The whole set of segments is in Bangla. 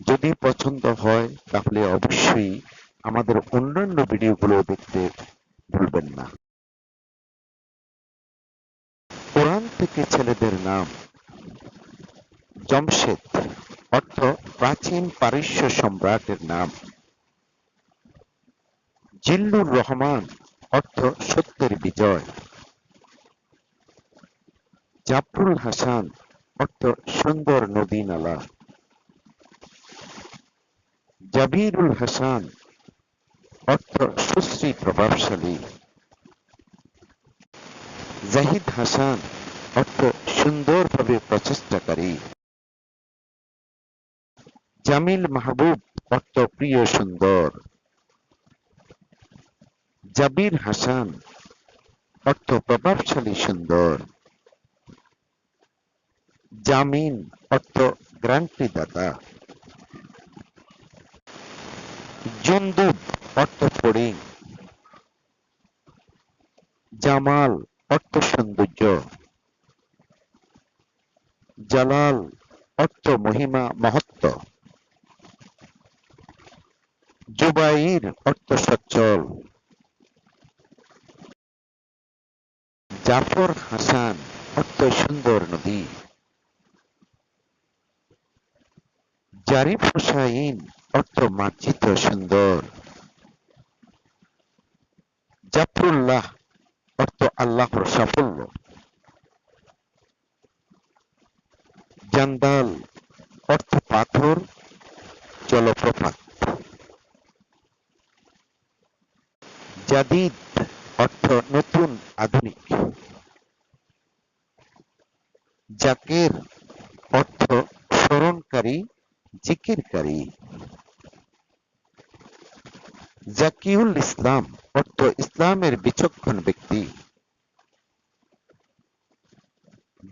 যদি পছন্দ হয়, তাহলে অবশ্যই আমাদের অন্যান্য ভিডিওগুলো দেখতে ভুলবেন না। কোরআন থেকে ছেলেদের নাম জমশেদ, অর্থ প্রাচীন পারস্য সম্রাটের নাম। জিল্লুর রহমান, অর্থ সত্যের বিজয়। জাফরুল হাসান, অর্থ সুন্দর নদী নালা জাবিরুল হাসান অর্থ সুশ্রী প্রভাবশালী জাহিদ হাসান অর্থ সুন্দরভাবে প্রচেষ্টাকারী জামিল মাহবুব অর্থ প্রিয় সুন্দর জাবির হাসান অর্থ প্রভাবশালী সুন্দর জামিন অর্থ গ্রান্টি দাতা জন্দুব অর্থ ফড়িং জামাল অর্থ সৌন্দর্য। জালাল অর্থ মহিমা, মহত্ব। জুবাইর অর্থ সচ্ছল। জাফর হাসান অর্থ সুন্দর নদী। জারিফ হুসাইন অর্থ মার্জিত সুন্দর জাফরুল্লাহ অর্থ আল্লাহর সাফল্য। জান্দাল অর্থ পাথর জলপ্রপাত। জাদিদ, অর্থ নতুন, আধুনিক। জাকের, অর্থ স্মরণকারী, জিকিরকারী। জাকিউল ইসলাম অর্থ ইসলামের বিচক্ষণ ব্যক্তি।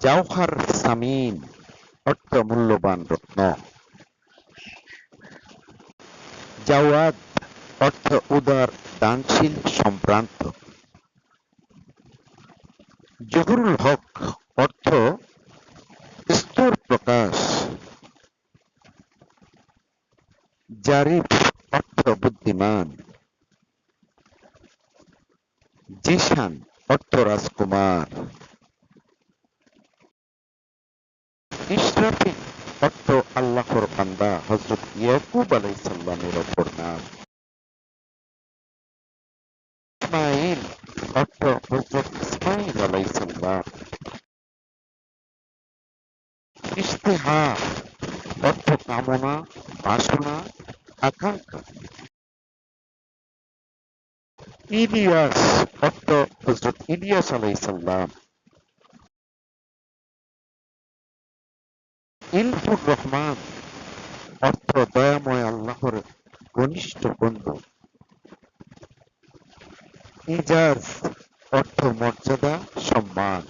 জাওহার সামিন অর্থ মূল্যবান রত্ন। জাওয়াদ অর্থ উদার, দানশীল, সম্ভ্রান্ত। জহুরুল হক অর্থ স্তর প্রকাশ। জারিফ অর্থ বুদ্ধিমান জিশান অর্থ রাজকুমার ইসরাফিল অর্থ আল্লাহর বান্দা হজরত ইয়াকুব আলাইসাল্লামের অপর নাম ইসমাইল অর্থ হজরত ইসমাইল আলাইসাল্লাম ইস্তেহা অর্থ কামনা বাসনা আকাঙ্ক্ষা ইলিয়াস অর্থ হজরত ইলিয়াস আলাইসাল্লাম ইলফুর রহমান অর্থ দয়াময় আল্লাহর ঘনিষ্ঠ বন্ধু ইজাজ অর্থ মর্যাদা সম্মান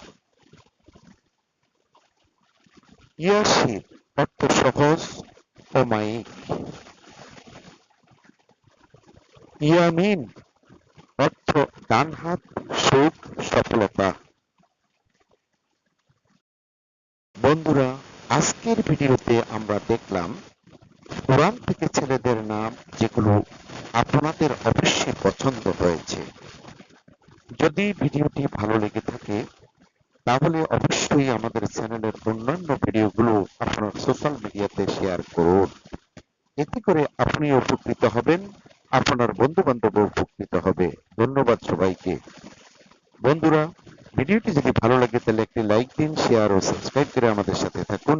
ইয়াসির অর্থ সহজ ও মাইক ইয়ামিন ডান হাত সুখ সফলতা। বন্ধুরা, আজকের ভিডিওতে আমরা দেখলাম, কোরআন থেকে ছেলেদের নাম যেগুলো আপনাদের অবশ্যই পছন্দ হয়েছে। যদি ভিডিওটি ভালো লেগে থাকে, তাহলে অবশ্যই আমাদের চ্যানেলের অন্যান্য ভিডিওগুলো আপনার সোশ্যাল মিডিয়াতে শেয়ার করুন। এতে করে আপনি উপকৃত হবেন। আপনার বন্ধু বান্ধব উপকৃত হবে। ধন্যবাদ সবাইকে। বন্ধুরা, ভিডিওটি যদি ভালো লাগে, তাহলে একটি লাইক দিন, শেয়ার ও সাবস্ক্রাইব করে আমাদের সাথে থাকুন।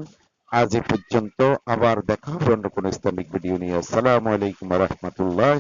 আজ এ পর্যন্ত, আবার দেখা হবে অন্য কোনো ইসলামিক ভিডিও নিয়ে। আসসালামু আলাইকুম রহমতুল্লাহ